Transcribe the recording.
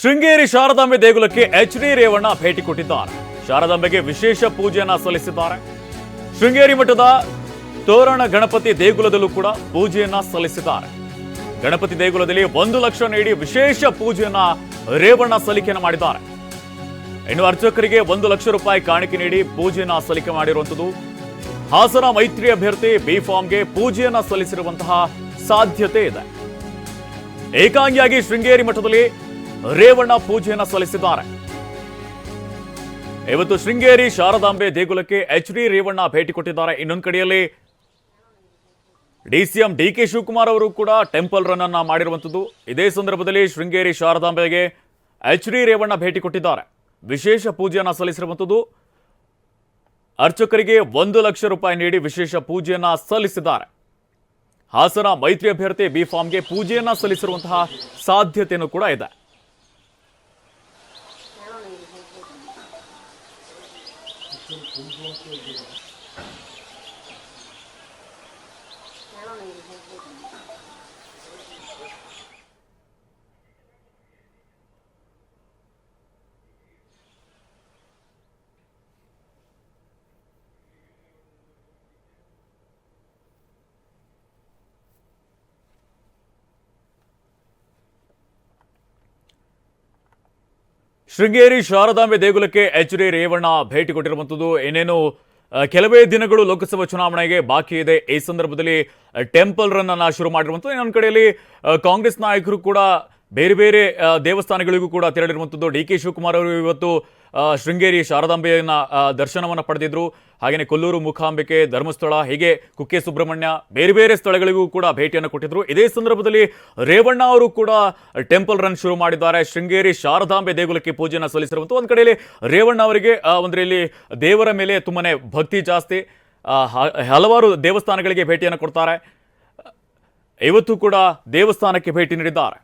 ಶೃಂಗೇರಿ ಶಾರದಾಂಬೆ ದೇಗುಲಕ್ಕೆ H D Revanna ಭೇಟಿ ಕೊಟ್ಟಿದ್ದಾರೆ. ಶಾರದಾಂಬೆಗೆ ವಿಶೇಷ ಪೂಜೆಯನ್ನ ಸಲ್ಲಿಸಿದ್ದಾರೆ. ಶೃಂಗೇರಿ ಮಠದ ತೋರಣ ಗಣಪತಿ ದೇಗುಲದಲ್ಲೂ ಕೂಡ ಪೂಜೆಯನ್ನ ಸಲ್ಲಿಸಿದ್ದಾರೆ. ಗಣಪತಿ ದೇಗುಲದಲ್ಲಿ ಒಂದು ಲಕ್ಷ ನೀಡಿ ವಿಶೇಷ ಪೂಜೆಯನ್ನ ರೇವಣ್ಣ ಸಲ್ಲಿಕೆಯನ್ನು ಮಾಡಿದ್ದಾರೆ. ಇನ್ನು ಅರ್ಚಕರಿಗೆ ಒಂದು ಲಕ್ಷ ರೂಪಾಯಿ ಕಾಣಿಕೆ ನೀಡಿ ಪೂಜೆಯನ್ನ ಸಲ್ಲಿಕೆ ಮಾಡಿರುವಂಥದ್ದು. ಹಾಸನ ಮೈತ್ರಿ ಅಭ್ಯರ್ಥಿ ಬಿ ಫಾರ್ಮ್ಗೆ ಪೂಜೆಯನ್ನ ಸಲ್ಲಿಸಿರುವಂತಹ ಸಾಧ್ಯತೆ ಇದೆ. ಏಕಾಂಗಿಯಾಗಿ ಶೃಂಗೇರಿ ಮಠದಲ್ಲಿ ರೇವಣ್ಣ ಪೂಜೆಯನ್ನು ಸಲ್ಲಿಸಿದ್ದಾರೆ. ಇವತ್ತು ಶೃಂಗೇರಿ ಶಾರದಾಂಬೆ ದೇಗುಲಕ್ಕೆ ಎಚ್ ಡಿ ರೇವಣ್ಣ ಭೇಟಿ ಕೊಟ್ಟಿದ್ದಾರೆ. ಇನ್ನೊಂದು ಕಡೆಯಲ್ಲಿ ಡಿಸಿಎಂ ಡಿ ಕೆ ಶಿವಕುಮಾರ್ ಅವರು ಕೂಡ ಟೆಂಪಲ್ ರನ್ ಅನ್ನ ಮಾಡಿರುವಂಥದ್ದು. ಇದೇ ಸಂದರ್ಭದಲ್ಲಿ ಶೃಂಗೇರಿ ಶಾರದಾಂಬೆಗೆ ಎಚ್ ಡಿ ರೇವಣ್ಣ ಭೇಟಿ ಕೊಟ್ಟಿದ್ದಾರೆ. ವಿಶೇಷ ಪೂಜೆಯನ್ನು ಸಲ್ಲಿಸಿರುವಂಥದ್ದು. ಅರ್ಚಕರಿಗೆ ಒಂದು ಲಕ್ಷ ರೂಪಾಯಿ ನೀಡಿ ವಿಶೇಷ ಪೂಜೆಯನ್ನ ಸಲ್ಲಿಸಿದ್ದಾರೆ. ಹಾಸನ ಮೈತ್ರಿ ಅಭ್ಯರ್ಥಿ ಬಿ ಫಾರ್ಮ್ಗೆ ಪೂಜೆಯನ್ನ ಸಲ್ಲಿಸಿರುವಂತಹ ಸಾಧ್ಯತೆಯೂ ಕೂಡ ಇದೆ. 这个同桌是不是？来了没？ಶೃಂಗೇರಿ ಶಾರದಾಂಬೆ ದೇಗುಲಕ್ಕೆ ಎಚ್ ಡಿ ರೇವಣ್ಣ ಭೇಟಿ ಕೊಟ್ಟಿರುವಂಥದ್ದು. ಏನೇನು ಕೆಲವೇ ದಿನಗಳು ಲೋಕಸಭಾ ಚುನಾವಣೆಗೆ ಬಾಕಿ ಇದೆ. ಈ ಸಂದರ್ಭದಲ್ಲಿ ಟೆಂಪಲ್ ರನ್ ಅನ್ನ ಶುರು ಮಾಡಿರುವಂಥದ್ದು. ಇನ್ನೊಂದು ಕಡೆಯಲ್ಲಿ ಕಾಂಗ್ರೆಸ್ ನಾಯಕರು ಕೂಡ ಬೇರೆ ಬೇರೆ ದೇವಸ್ಥಾನಗಳಿಗೂ ಕೂಡ ತೆರಳಿರುವಂಥದ್ದು. ಡಿ ಕೆ ಶಿವಕುಮಾರ್ ಅವರು ಇವತ್ತು ಶೃಂಗೇರಿ ಶಾರದಾಂಬೆಯನ್ನ ದರ್ಶನವನ್ನು ಪಡೆದಿದ್ರು. ಹಾಗೆಯೇ ಕೊಲ್ಲೂರು ಮುಖಾಂಬಿಕೆ, ಧರ್ಮಸ್ಥಳ, ಹೀಗೆ ಕುಕ್ಕೆ ಸುಬ್ರಹ್ಮಣ್ಯ, ಬೇರೆ ಬೇರೆ ಸ್ಥಳಗಳಿಗೂ ಕೂಡ ಭೇಟಿಯನ್ನು ಕೊಟ್ಟಿದ್ದರು ಇದೇ ಸಂದರ್ಭದಲ್ಲಿ ರೇವಣ್ಣ ಅವರು ಕೂಡ ಟೆಂಪಲ್ ರನ್ ಶುರು ಮಾಡಿದ್ದಾರೆ. ಶೃಂಗೇರಿ ಶಾರದಾಂಬೆ ದೇಗುಲಕ್ಕೆ ಪೂಜೆಯನ್ನು ಸಲ್ಲಿಸಿರುವಂಥ ಒಂದು ಕಡೆಯಲ್ಲಿ ರೇವಣ್ಣ ಅವರಿಗೆ ಒಂದು ರೀತಿ ದೇವರ ಮೇಲೆ ತುಂಬಾನೇ ಭಕ್ತಿ ಜಾಸ್ತಿ. ಹಲವಾರು ದೇವಸ್ಥಾನಗಳಿಗೆ ಭೇಟಿಯನ್ನು ಕೊಡ್ತಾರೆ. ಇವತ್ತು ಕೂಡ ದೇವಸ್ಥಾನಕ್ಕೆ ಭೇಟಿ ನೀಡಿದ್ದಾರೆ.